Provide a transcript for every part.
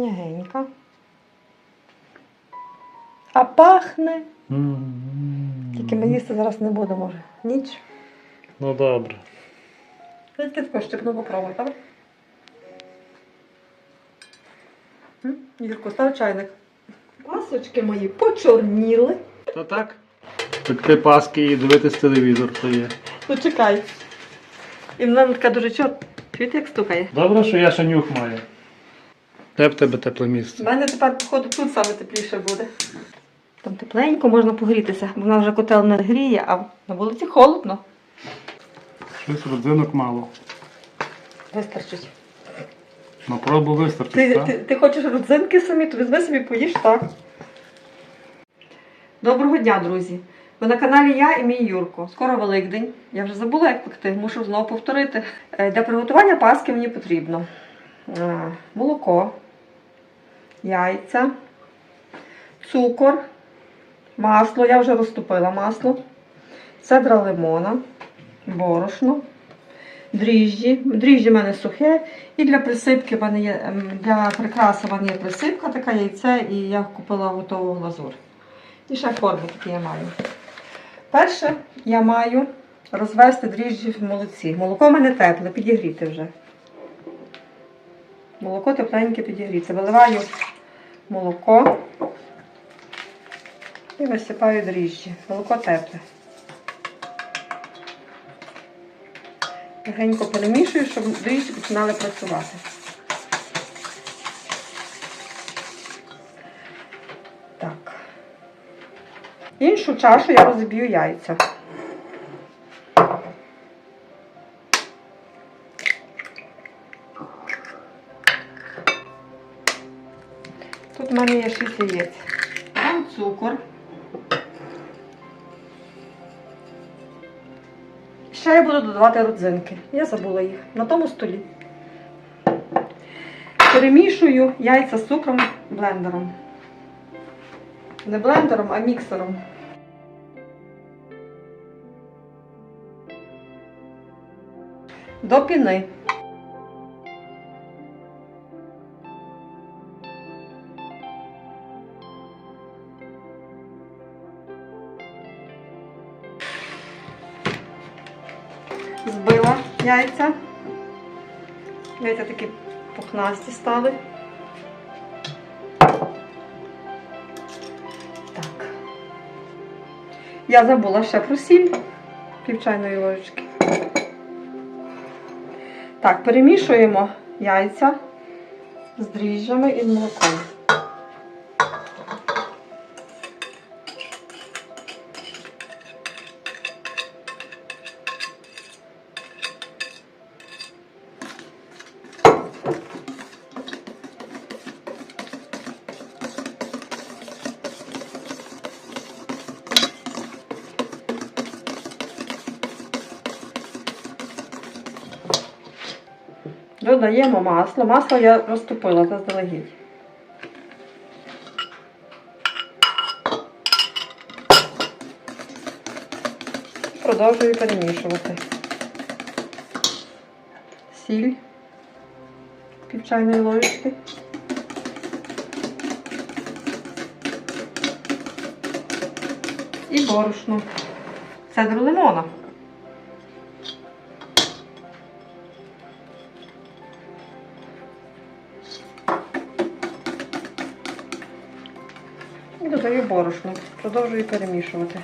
М'ягенька. А пахне. Тільки ми їсти зараз не будемо вже. Ніч. Ну добре. Тільки тако щепну попробуй, так? Юрко, став чайник. Пасочки мої почорніли. Та так. Пекти паски і дивитись телевізор то є. Ну чекай. І вона така дуже чорт. Чуєте, як стукає? Добре, що я ще нюх маю. Де в тебе тепле місце? У мене тепер, походу, тут саме тепліше буде. Там тепленько можна погрітися, бо в нас вже котел не гріє, а на вулиці холодно. Щось родзинок мало. Вистачить. На пробу вистачить, Ти, так? ти, ти хочеш родзинки самі, то візьми собі поїж так. Доброго дня, друзі! Ви на каналі я і мій Юрко. Скоро Великдень. Я вже забула, як пекти, мушу знову повторити. Е, Для приготування паски мені потрібно е, молоко, яйця, цукор, масло. Я вже розтопила масло, цедра лимона, борошно, дріжджі. Дріжджі в мене сухе. І для присипки є ем, для прикраси в мене є присипка, така яйце, і я купила готову глазур. І ще форми такі я маю. Перше я маю розвести дріжджі в молоці. Молоко в мене тепле, підігріти вже. Молоко тепленьке підігріться. Виливаю молоко і висипаю дріжджі. Молоко тепле. Легенько перемішую, щоб дріжджі починали працювати. Так. Іншу чашу я розб'ю яйця. Тут в мене є 6 яєць. Дам цукор. Ще я буду додавати родзинки. Я забула їх на тому столі. Перемішую яйця з цукром блендером. Не блендером, а міксером. До піни. Яйця. Яйця такі пухнасті стали. Так. Я забула ще про сіль пів чайної ложечки. Так, перемішуємо яйця з дріжджами і молоком. Додаємо масло. Масло я розтопила заздалегідь. Продовжую перемішувати. Сіль пів чайної ложечки. І борошно. Цедру лимона. Додаю борошно. Продовжую перемішувати.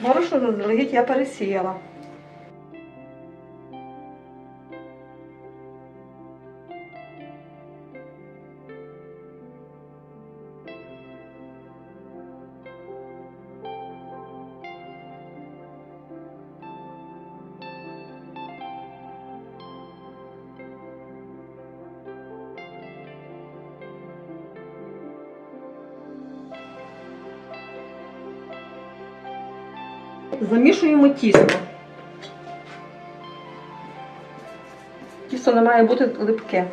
Борошно заздалегідь я пересіяла. Замішуємо тісто. Тісто не має бути липке.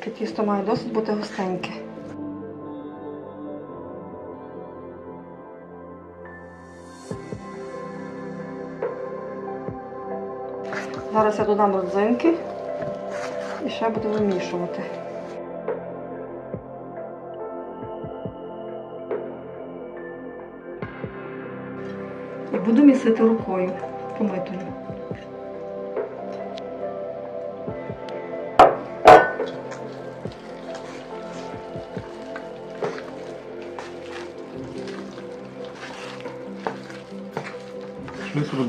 Таке тісто має досить бути густеньке. Зараз я додам родзинки і ще буду вимішувати. І буду місити рукою помитою.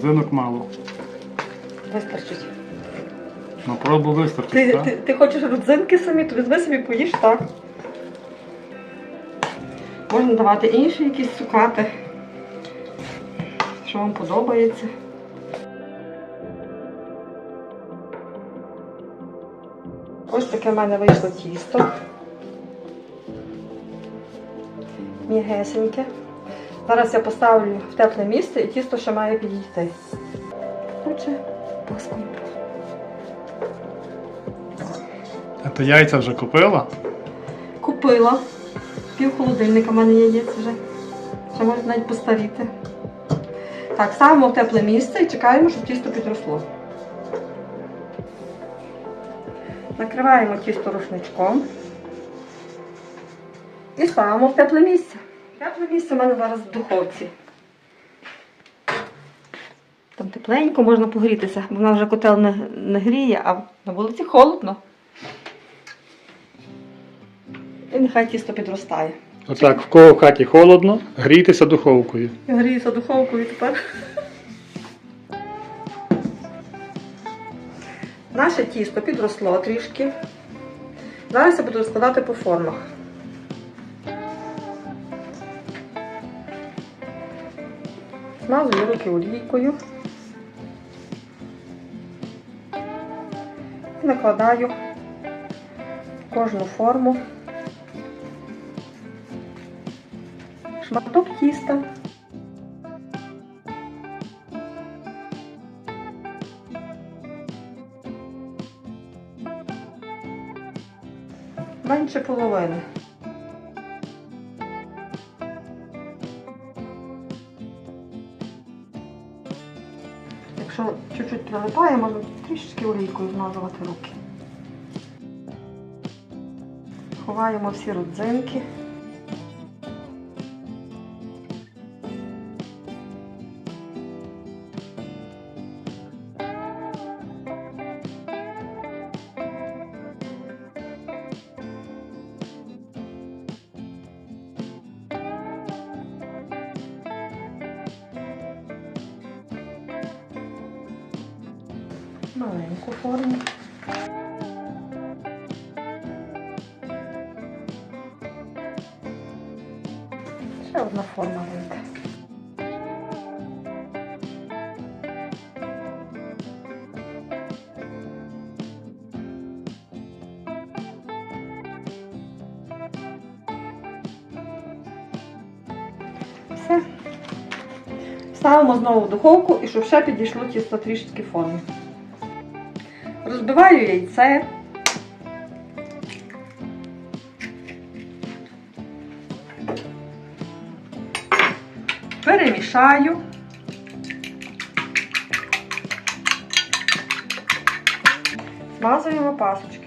Родзинок мало. Вистачить. На пробу вистачить, Ти, так? ти, ти хочеш родзинки самі, то візьми собі поїж так. Можна давати інші якісь цукати, що вам подобається. Ось таке в мене вийшло тісто. Мігесеньке. Зараз я поставлю в тепле місце і тісто ще має підійти. Отже, паскою. А ти яйця вже купила? Купила. Пів холодильника в мене яєць вже. Ще можуть навіть постаріти. Так, ставимо в тепле місце і чекаємо, щоб тісто підросло. Накриваємо тісто рушничком. І ставимо в тепле місце. Тепле місце в мене зараз в духовці. Там тепленько можна погрітися, бо вона вже котел не, не гріє, а на вулиці холодно. І нехай тісто підростає. Отак, в кого в хаті холодно, грійтеся духовкою. Я гріюся духовкою тепер. Наше тісто підросло трішки. Зараз я буду розкладати по формах. Змазую руки олійкою. І накладаю кожну форму шматок тіста. Менше половини. Прилипає, можна трішечки олійкою змазувати руки. Ховаємо всі родзинки. Маленьку форму. Ще одна форма. Все. Ставимо знову в духовку і щоб ще підійшло тісто трішечки форми. Розбиваю яйце. Перемішаю. Змазуємо пасочки.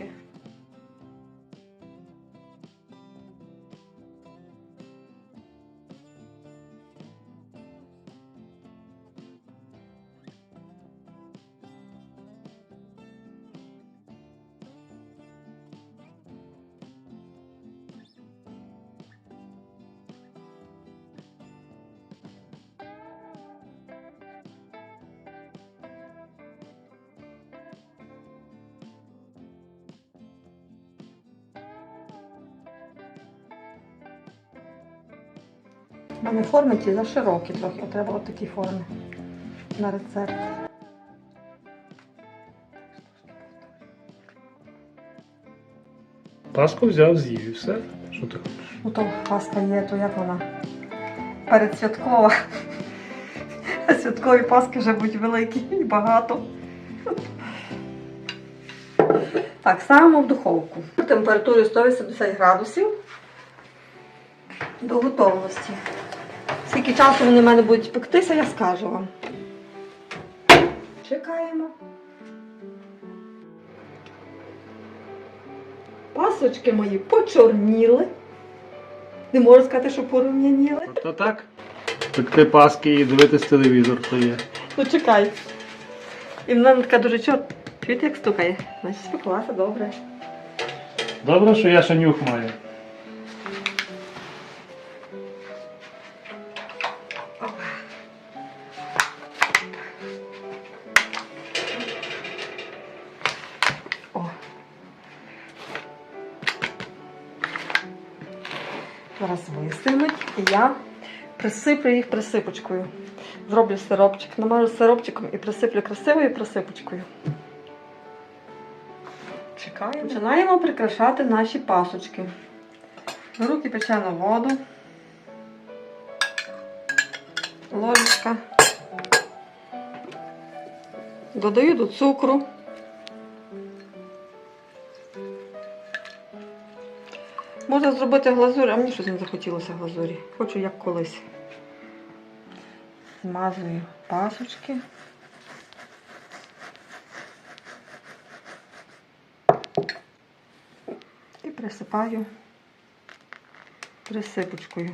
У мене форми ті заширокі трохи, от треба от такі форми на рецепт. Паску взяв, з'їв і все. Що ти хочеш? Ну то паска є, то як вона? Передсвяткова. Святкові паски вже будуть великі і багато. Так, ставимо в духовку. Температурою 180 градусів до готовності. Скільки часу вони в мене будуть пектися, я скажу вам. Чекаємо. Пасочки мої почорніли. Не можу сказати, що порум'яніли. То так? Пекти паски і дивитись телевізор, то є. Ну чекай. І вона така дуже чорт. Чуєте, як стукає? Значить спеклася добре. Добре, що я ще нюх маю. Зараз вистигнуть і я присиплю їх присипочкою. Зроблю сиропчик, намажу сиропчиком і присиплю красивою присипочкою. Чекаємо. Починаємо прикрашати наші пасочки. Беру кипячену воду. ложечка. Додаю до цукру. Можна зробити глазурь, а мені щось не захотілося глазурі. Хочу як колись. Змазую пасочки. І присипаю присипочкою.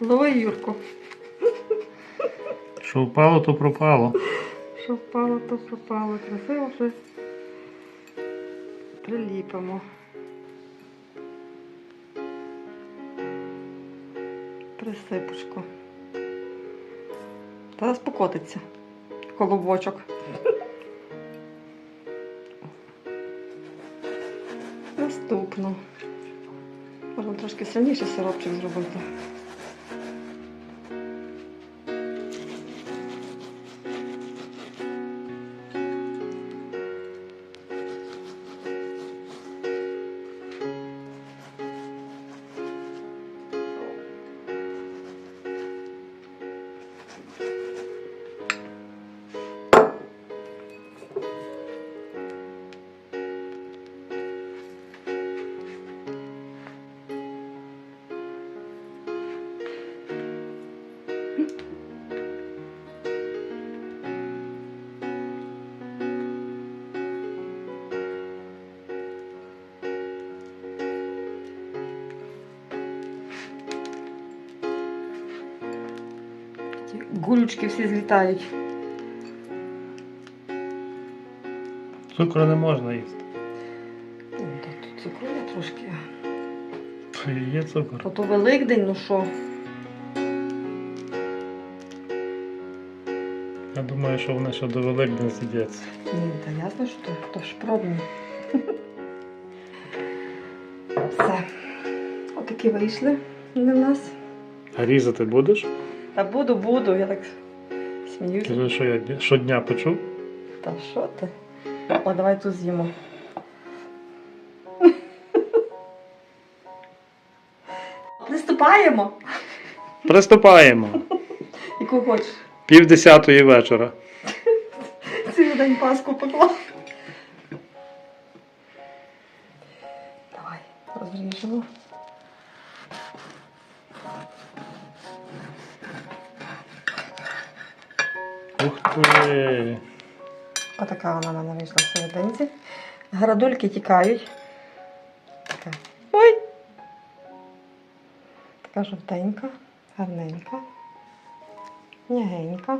Лови, Юрко. Що впало, то пропало. Що впало, то пропало. Красиво вже приліпимо. Присипочку. Зараз покотиться. Колобочок. Наступно. Можна трошки сильніший сиропчик зробити. Ті Гулючки всі злітають. Цукру не можна їсти. Ну, та Тут цукру є трошки. Є цукор. То то Великдень, ну що? Я думаю, що вони ще до Великдень сидяться. Ні, та ясно, що то, то ж пробні. Все. Отакі вийшли в нас. А різати будеш? Та буду, буду, я так сміюся. Кажу, що я щодня печу. Та що ти? О, давай тут з'їмо. Приступаємо. Приступаємо. Яку хочеш. Пів десятої вечора. Цілий день паску пекла. Давай, розріжемо. Ух. Отака вона в мене вийшла в серединці. Градульки тікають. Така. Ой! Така жовтенька, гарненька, м'ягенька.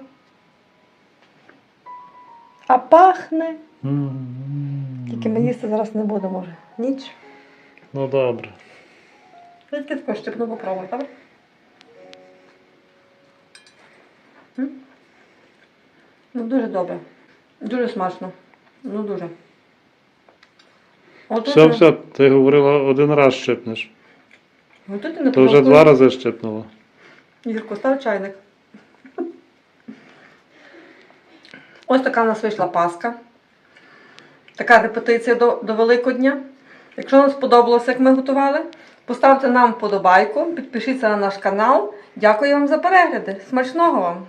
А пахне. М. Тільки ми їсти зараз не будемо вже. Ніч. Ну добре. Тільки тако щепну попробуй, так? Ну, дуже добре. Дуже смачно. Ну, дуже. От Все, все, ти говорила один раз щепнеш. Готуйте на То вже два рази щепнула. Юрко, став чайник. Ось така в нас вийшла паска. Така репетиція до, до Великодня. Якщо вам сподобалося, як ми готували, поставте нам вподобайку, підпишіться на наш канал. Дякую вам за перегляди. Смачного вам!